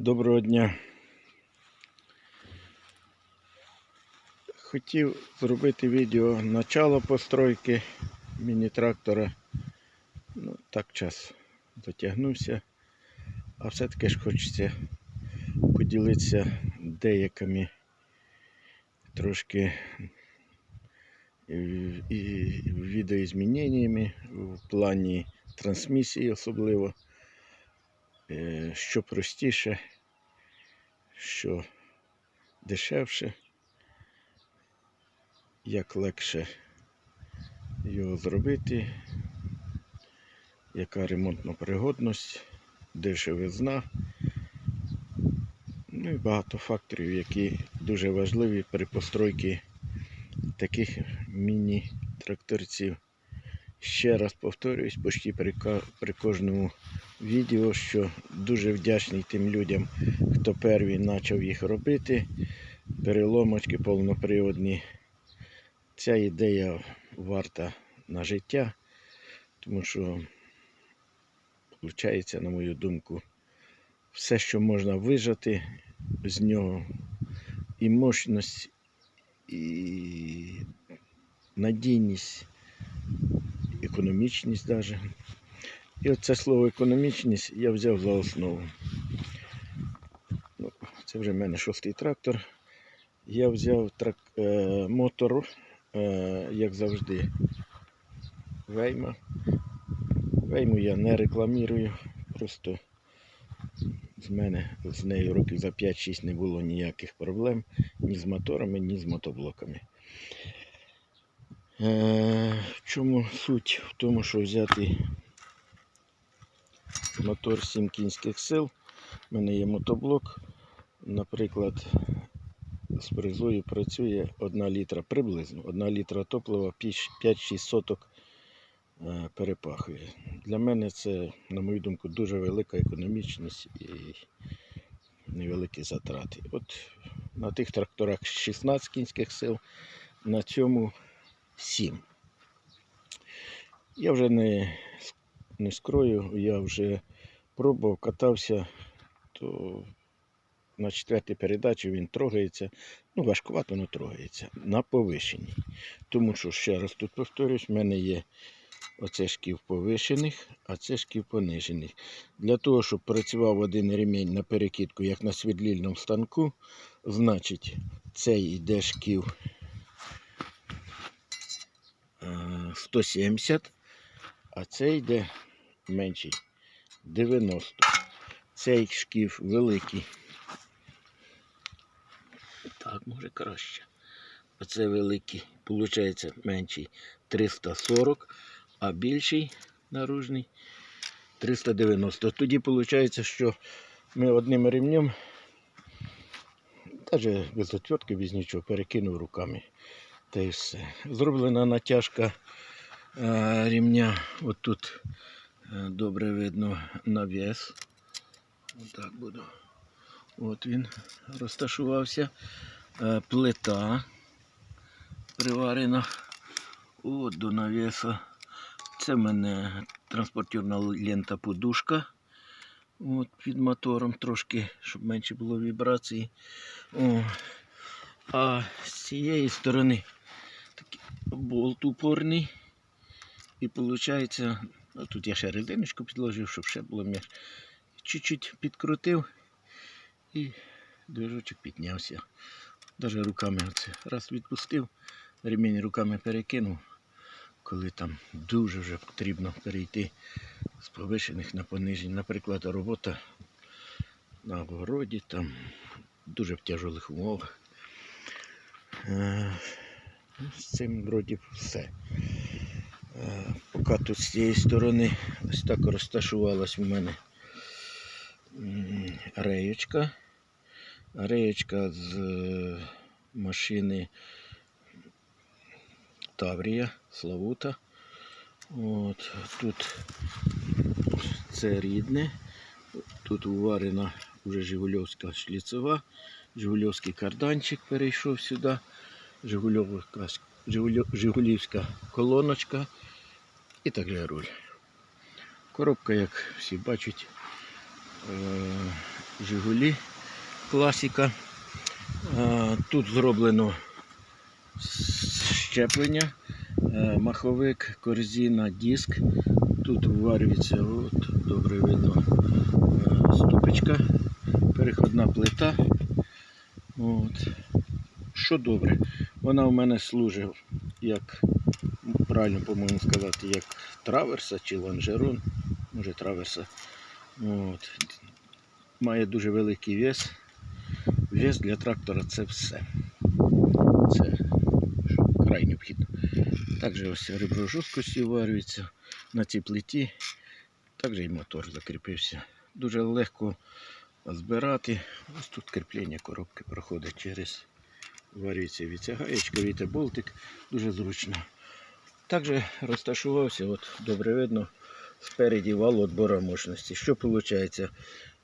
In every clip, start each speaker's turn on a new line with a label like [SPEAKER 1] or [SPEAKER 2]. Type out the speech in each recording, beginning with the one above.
[SPEAKER 1] Доброго дня. Хотів зробити відео начало постройки міні-трактора. Ну, так час дотягнувся. А все-таки ж хочеться поділитися деякими трошки і, відеозміненнями в плані трансмісії особливо. Е, що простіше, що дешевше, як легше його зробити, яка ремонтна пригодність, дешевизна. Ну і багато факторів, які дуже важливі при постройці таких міні-тракторців. Ще раз повторююсь, почти при, при кожному відео, що дуже вдячний тим людям, хто перший почав їх робити. Переломочки повноприводні. Ця ідея варта на життя, тому що, виходить, на мою думку, все, що можна вижати з нього, і мощність, і надійність, економічність навіть. І оце слово економічність я взяв за основу. Ну, це вже в мене шостий трактор. Я взяв трак... е, мотор, е, як завжди, Вейма. Вейму я не рекламірую, просто з мене з нею років за 5-6 не було ніяких проблем ні з моторами, ні з мотоблоками. Е, в чому суть? В тому, що взяти мотор 7 кінських сил. У мене є мотоблок. Наприклад, з призою працює 1 літра приблизно, 1 літра топлива 5-6 соток е, перепахує. Для мене це, на мою думку, дуже велика економічність і невеликі затрати. От на тих тракторах 16 кінських сил, на цьому 7. Я вже не, не скрою, я вже пробував, катався, то на четвертій передачі він трогається. Ну, важкувато, але трогається. На повишеній. Тому що, ще раз тут повторюсь, в мене є оце шків повишених, а це шків понижених. Для того, щоб працював один ремінь на перекидку, як на світлільному станку, значить, цей йде шків е, 170, а цей йде менший 90. Цей шкіф великий. Так, може краще. Оце великий, виходить, менший 340, а більший наружний 390. Тоді виходить, що ми одним ремнем, навіть без отвертки, без нічого, перекинув руками. Та й все. Зроблена натяжка е, ремня. От тут е, добре видно навіс. Отак буду. От він розташувався. Е, Плита приварена от до навіса. Це в мене транспортерна лента подушка. От під мотором трошки, щоб менше було вібрації. О. А з цієї сторони такий болт упорний. І виходить, ну, тут я ще резиночку підложив, щоб ще було м'яч. Чуть-чуть підкрутив і движочок піднявся. Навіть руками оце раз відпустив, ремінь руками перекинув, коли там дуже вже потрібно перейти з повишених на понижені. Наприклад, робота на огороді, там дуже в тяжелих умовах. Е, З цим вроді все. Поки тут з цієї сторони ось так розташувалась у мене реєчка. Реєчка з е, машини Таврія, Славута. От, тут це рідне. Тут уварена вже Жигульовська шліцева, Жигульовський карданчик перейшов сюди, Жигульовська, Жигулівська колоночка і також руль. Коробка, як всі бачать, е, Жигулі класика. Е, Тут зроблено щеплення, е, маховик, корзина, диск. Тут вварюється, от, добре видно, ступочка, переходна плита. От. Що добре, вона у мене служить як, правильно по-моєму сказати, як траверса чи лонжерон, може траверса. От. Має дуже великий вес. Вес для трактора це все. Це край необхідно. Також ось ребро жорсткості варюється на цій плиті. Також і мотор закріпився. Дуже легко збирати. Ось тут кріплення коробки проходить через варюється відтягаєчка, віте болтик, дуже зручно. Також розташувався, от добре видно, спереді вал відбору мощності. Що виходить?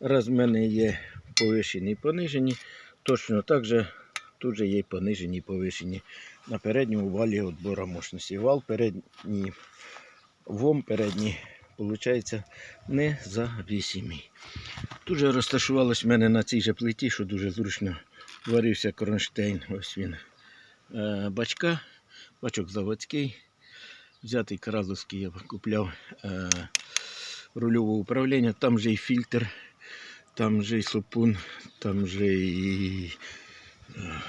[SPEAKER 1] Раз в мене є повишені і понижені, точно так же тут же є понижені і повишені на передньому валі відбору мощності. Вал передній, вом передній, виходить, независимий. Тут же розташувалось в мене на цій же плиті, що дуже зручно варився кронштейн. Ось він. Е, бачка, бачок заводський. Взятий Каразовський я купляв е, рульове управління, там же і фільтр, там же і супун, там же і е,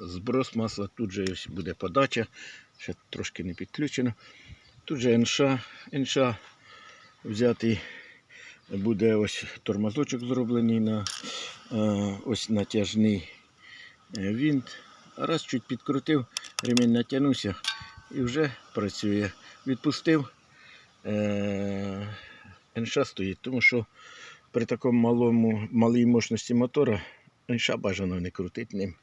[SPEAKER 1] зброс масла, тут же ось буде подача, ще трошки не підключено. Тут же НШ, НШ взятий буде ось тормозочок зроблений на е, ось натяжний винт. Раз чуть підкрутив, ремінь натягнувся і вже працює. Відпустив е, НШ стоїть, тому що при такому малому, малій мощності мотора НШ бажано не крутити ним.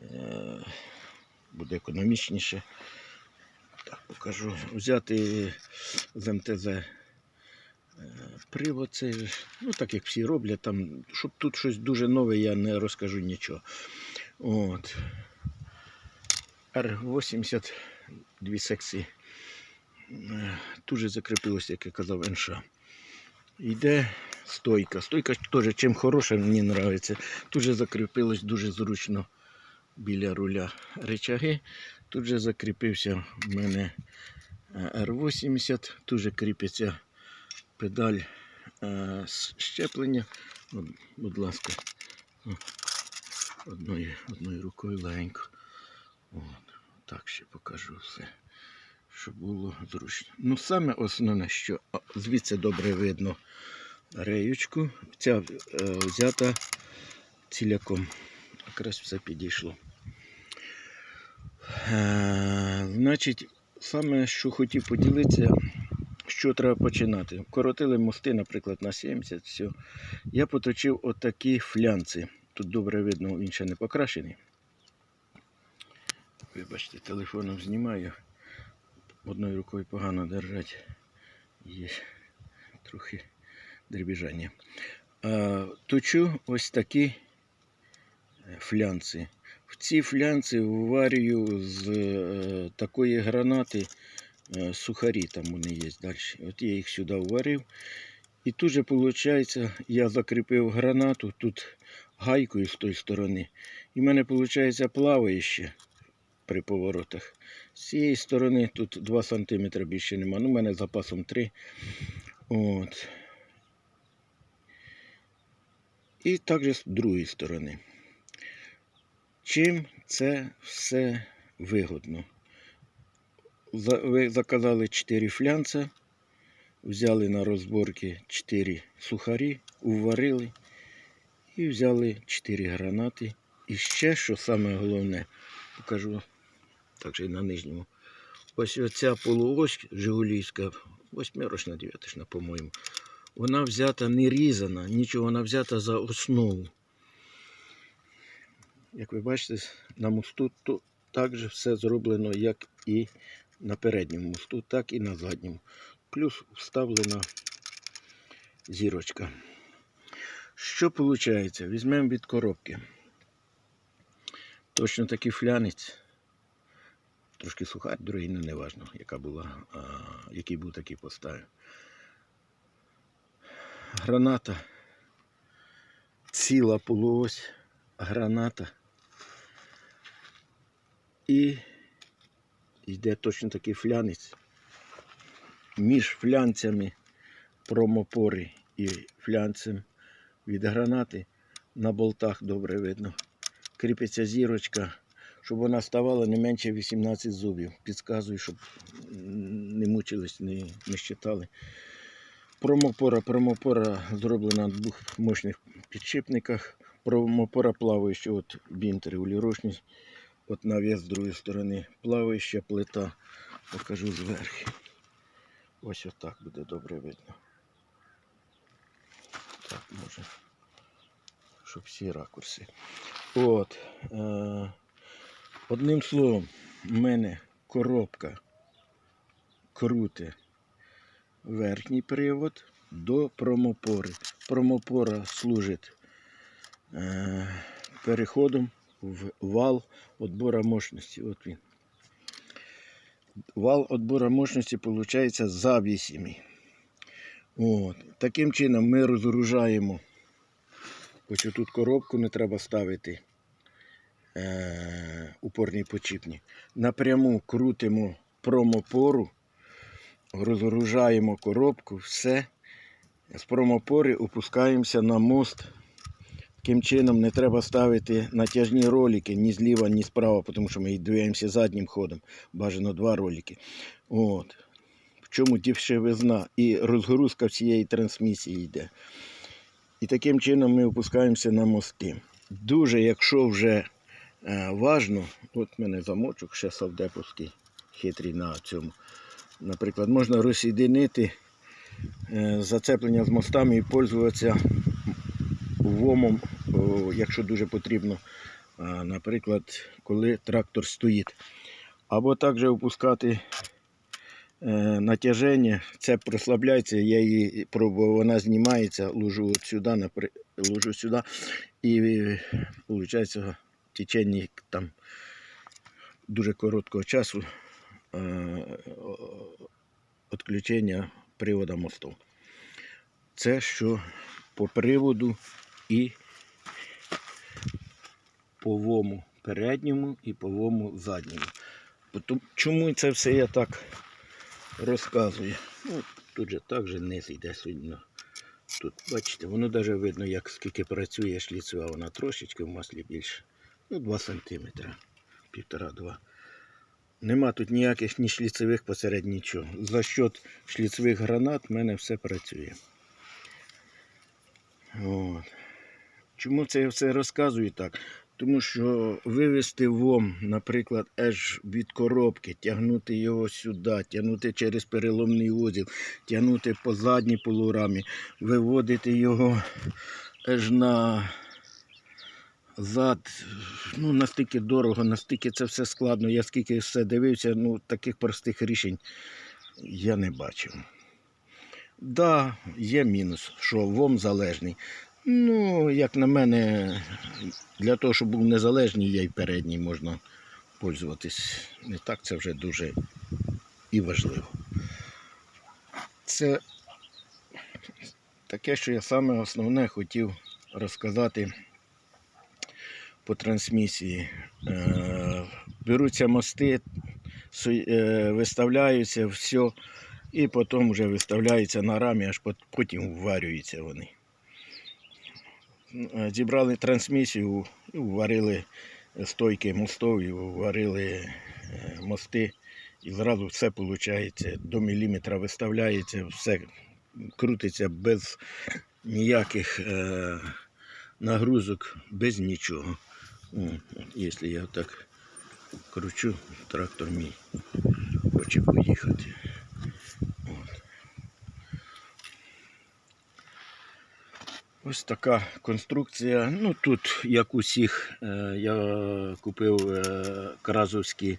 [SPEAKER 1] Е, буде економічніше. Так, покажу. Взяти з МТЗ е, привод цей. Ну, так як всі роблять, там, щоб тут щось дуже нове, я не розкажу нічого. От. R80 дві секції. Е, Тут же закріпилося, як я казав, НШ. Йде стойка. Стойка теж чим хороша, мені подобається. Тут же закріпилось дуже зручно біля руля речаги. Тут же закріпився в мене е, R80, тут же кріпиться педаль е, щеплення. Будь ласка, одною, одною рукою легенько. От, так ще покажу все, щоб було зручно. Ну, саме основне, що звідси добре видно реючку. Ця е, взята ціляком. Якраз все підійшло. Е, значить, саме що хотів поділитися, що треба починати. Коротили мости, наприклад, на 70, все. Я поточив отакі флянці. Тут добре видно, він ще не покрашений. Вибачте, телефоном знімаю. Одною рукою погано держать. Є трохи дребіжання. Точу ось такі е, флянці. В ці флянці вварюю з е, такої гранати е, сухарі, там вони є далі. От я їх сюди вварив. І тут же, виходить, я закріпив гранату тут гайкою з тої сторони. І в мене, виходить, плаває ще при поворотах. З цієї сторони тут 2 см більше нема. Ну, у мене запасом 3. От. І також з другої сторони. Чим це все вигодно? Ви заказали 4 флянца, взяли на розборки 4 сухарі, уварили і взяли 4 гранати. І ще, що саме головне, покажу також і на нижньому. Ось оця полуось Жигулівська, восьмерочна, дев'яточна, по-моєму. Вона взята не різана, нічого, вона взята за основу. Як ви бачите, на мосту то також все зроблено, як і на передньому мосту, так і на задньому. Плюс вставлена зірочка. Що виходить? Візьмемо від коробки. Точно такий флянець. Трошки сухар, другий ну, не важно, яка була, а, який був такий поставив. Граната ціла полуось граната. І йде точно такий флянець. Між флянцями промопори і флянцем від гранати на болтах добре видно. Кріпиться зірочка, щоб вона ставала не менше 18 зубів. Підказую, щоб не мучились, не, не щитали. Промопора, промопора зроблена на двох мощних підшипниках. Промопора плаваюча, от бінт регулювачний. От навіс з другої сторони. Плаваюча плита. Покажу зверху. Ось отак буде добре видно. Так, може. Щоб всі ракурси. От. Е- одним словом, в мене коробка круте верхній привод до промопори. Промопора служить е, переходом в вал отбора мощності. От він. Вал отбора мощності виходить завісимий. От. Таким чином ми розгружаємо. Ось тут коробку не треба ставити упорні почіпні. Напряму крутимо промопору розгружаємо коробку, все. З промопори опускаємося на мост. Таким чином не треба ставити натяжні ролики ні зліва, ні справа, тому що ми двигаємося заднім ходом. Бажано два ролики. От. В чому дешевизна і розгрузка всієї трансмісії йде. І таким чином ми опускаємося на мости. Дуже, якщо вже е, важно, от в мене замочок ще савдеповський, хитрий на цьому. Наприклад, можна розсідинити е, зацеплення з мостами і пользуватися вомом, якщо дуже потрібно, наприклад, коли трактор стоїть. Або також опускати е, натяження, це прослабляється, я її пробував, вона знімається, ложу от сюди, ложу сюди, і виходить в течение там дуже короткого часу е, відключення привода мосту. Це що по приводу і по вому передньому і по вому задньому. Чому це все я так розказую? Ну, тут же так же низ йде сильно. Тут, бачите, воно навіть видно, як скільки працює шліцева, вона трошечки в маслі більше. Ну, 2 см, півтора-два. Нема тут ніяких ні шліцевих посеред нічого. За счет шліцевих гранат в мене все працює. От. Чому це я все розказую так? Тому що вивести вом, наприклад, аж від коробки, тягнути його сюди, тягнути через переломний узіл, тягнути по задній полурамі, виводити його аж на зад, ну настільки дорого, настільки це все складно. Я скільки все дивився, ну таких простих рішень я не бачив. Да, є мінус, що ВОМ залежний. Ну, як на мене, для того, щоб був незалежний, я й передній можна пользуватись. Не так це вже дуже і важливо. Це таке, що я саме основне хотів розказати по трансмісії. Е, Беруться мости, е, виставляються, все, і потім вже виставляються на рамі, аж потім вварюються вони. Е, Зібрали трансмісію, варили стойки мостов, варили мости, і зразу все виходить, до міліметра виставляється, все крутиться без ніяких е, нагрузок, без нічого. Якщо я так кручу, трактор мій хоче поїхати. От. Ось така конструкція. Ну тут, як усіх, е, я купив е, кразовські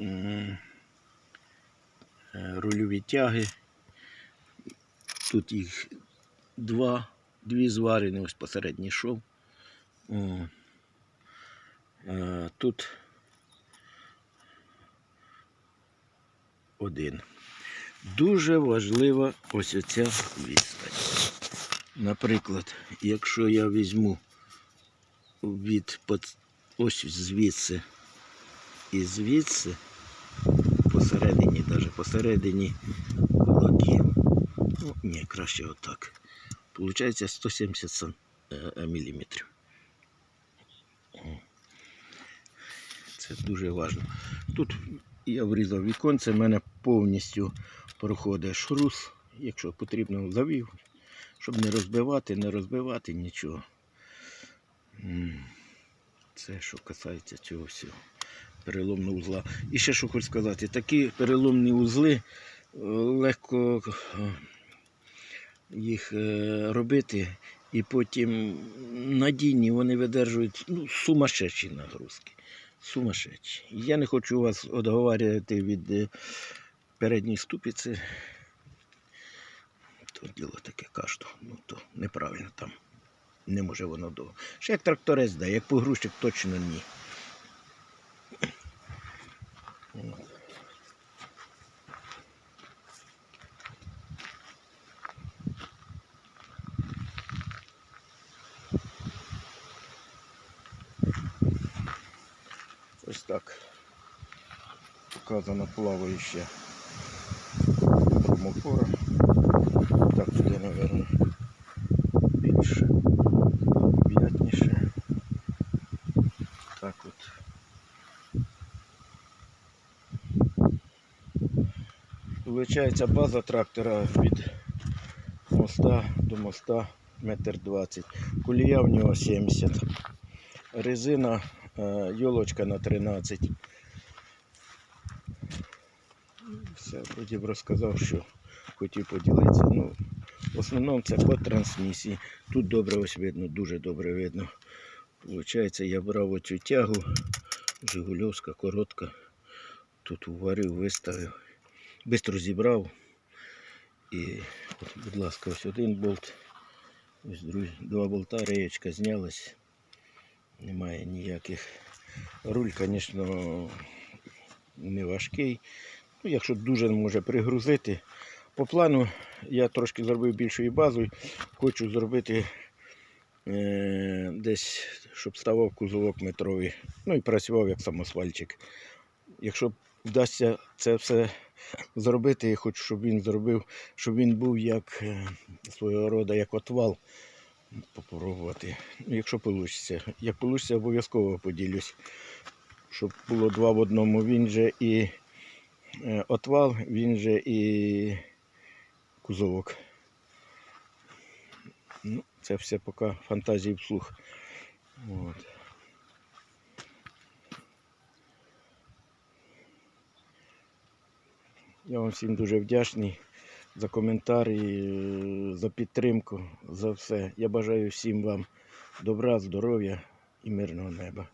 [SPEAKER 1] е, рульові тяги. Тут їх два, дві зварені, ось посередній шов. О. Е, Тут один. Дуже важлива ось оця відстань. Наприклад, якщо я візьму від ось звідси і звідси, посередині, навіть посередині кулаків. Ну, ні, краще отак. Получається 170 сан- е, е, міліметрів. Це дуже важливо. Тут я врізав віконце, в мене повністю проходить шрус, якщо потрібно, завів, щоб не розбивати, не розбивати нічого. Це що касається цього всього. Переломного узла. І ще що хочу сказати, такі переломні узли е, легко е, їх е, робити, і потім надійні вони видержують ну, сумасшедші нагрузки. Сумасшедші. Я не хочу вас одговорювати від е, передньої ступиці. То діло таке кажу, ну то неправильно там. Не може воно довго. Ще як тракторець дає, як погрузчик точно ні. Так. Показано плаваюче хромофора. Так, туди, мабуть, більше, об'ятніше. Так от. Виходить база трактора від моста до моста метр двадцять. Колія в нього 70. Резина е, йолочка на 13. Все, вроді б розказав, що хотів поділитися. Ну, в основному це по трансмісії. Тут добре ось видно, дуже добре видно. Получається, я брав оцю тягу, Жигульовська, коротка. Тут уварив, виставив. Бистро зібрав. І, будь ласка, ось один болт. Ось другий, два болта, реєчка знялась. Немає ніяких. Руль, звісно, не важкий. Ну, якщо дуже може пригрузити. По плану я трошки зробив більшою базою. Хочу зробити е, десь, щоб ставав кузовок метровий. Ну і працював як самосвальчик. Якщо вдасться це все зробити, я хочу, щоб він зробив, щоб він був як е, свого роду, як отвал. Попробувати. Якщо вийде. Як вийде, обов'язково поділюсь. Щоб було два в одному. Він же і е, отвал, він же і кузовок. Ну, це все поки фантазії вслух. От. Я вам всім дуже вдячний за коментарі, е, за підтримку, за все. Я бажаю всім вам добра, здоров'я і мирного неба.